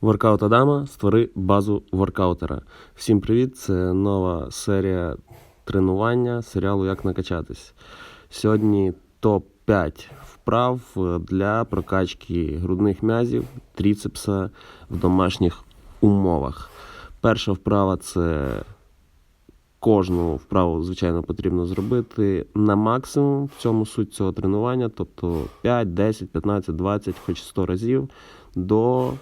Воркаут Адама створи базу воркаутера. Всім привіт! Це нова серія тренування серіалу Як накачатись. Сьогодні топ-5 вправ для прокачки грудних м'язів, тріцепса в домашніх умовах. Перша вправа це кожну вправу, звичайно, потрібно зробити на максимум в цьому суть цього тренування, тобто 5, 10, 15, 20, хоч 100 разів до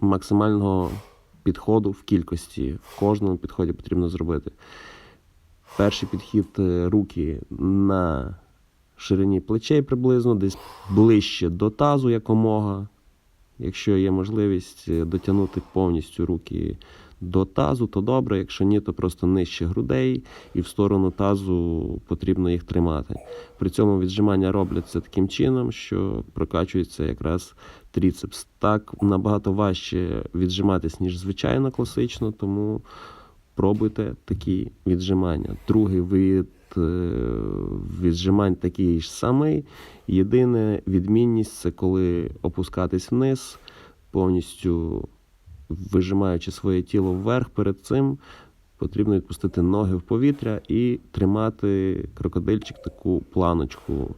максимального підходу в кількості. В кожному підході потрібно зробити. Перший підхід е, руки на ширині плечей приблизно, десь ближче до тазу якомога. Якщо є можливість е, дотягнути повністю руки до тазу, то добре. Якщо ні, то просто нижче грудей і в сторону тазу потрібно їх тримати. При цьому віджимання робляться таким чином, що прокачується якраз тріцепс. Так набагато важче віджиматись, ніж звичайно класично, тому пробуйте такі віджимання. Другий вид е, віджимань такий ж самий. Єдине відмінність це коли опускатись вниз, повністю вижимаючи своє тіло вверх перед цим. Потрібно відпустити ноги в повітря і тримати крокодильчик таку планочку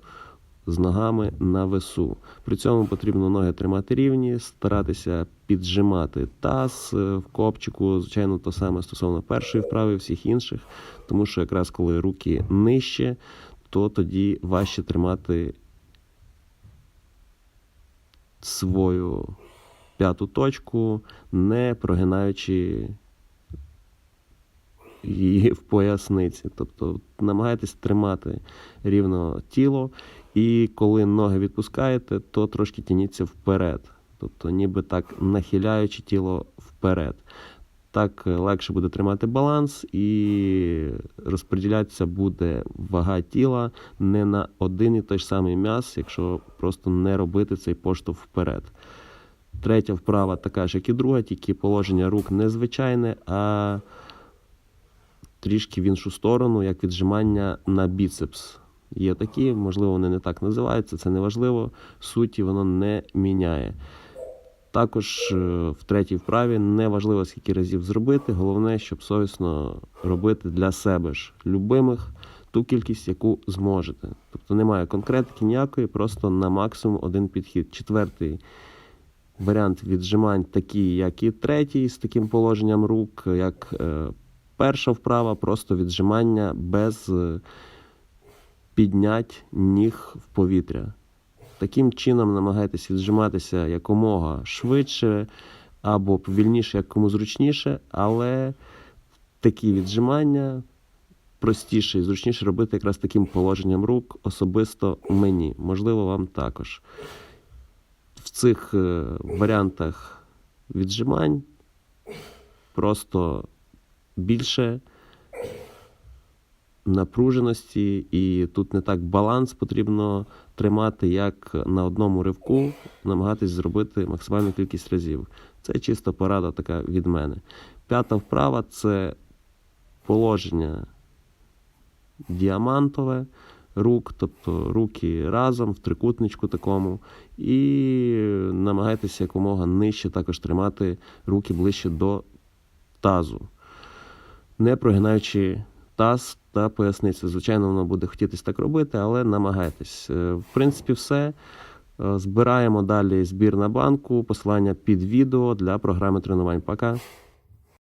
з ногами на весу. При цьому потрібно ноги тримати рівні, старатися піджимати таз е, в копчику. Звичайно, то саме стосовно першої вправи, всіх інших, тому що якраз коли руки нижче, то тоді важче тримати свою п'яту точку, не прогинаючи її в поясниці. Тобто намагайтесь тримати рівно тіло, і коли ноги відпускаєте, то трошки тяніться вперед. Тобто, ніби так нахиляючи тіло вперед. Так легше буде тримати баланс і розподілятися буде вага тіла не на один і той ж самий м'яз, якщо просто не робити цей поштовх вперед. Третя вправа така ж, як і друга, тільки положення рук незвичайне, а трішки в іншу сторону, як віджимання на біцепс. Є такі, можливо, вони не так називаються, це не важливо, суті воно не міняє. Також е, в третій вправі не важливо, скільки разів зробити. Головне, щоб совісно робити для себе ж любимих ту кількість, яку зможете. Тобто немає конкретики ніякої, просто на максимум один підхід. Четвертий варіант віджимань такий, як і третій, з таким положенням рук, як е, перша вправа, просто віджимання без е, піднять ніг в повітря. Таким чином намагайтесь віджиматися якомога швидше або повільніше, як кому зручніше, але такі віджимання простіше і зручніше робити якраз таким положенням рук, особисто мені. Можливо, вам також. Цих е, варіантах віджимань просто більше напруженості, і тут не так баланс потрібно тримати, як на одному ривку, намагатись зробити максимальну кількість разів. Це чисто порада така від мене. П'ята вправа це положення діамантове рук, тобто руки разом в трикутничку такому, і намагайтеся якомога нижче також тримати руки ближче до тазу, не прогинаючи таз та поясницю. Звичайно, воно буде хотітись так робити, але намагайтесь. Е, В принципі, все. Е, Збираємо далі збір на банку, посилання під відео для програми тренувань. Пока.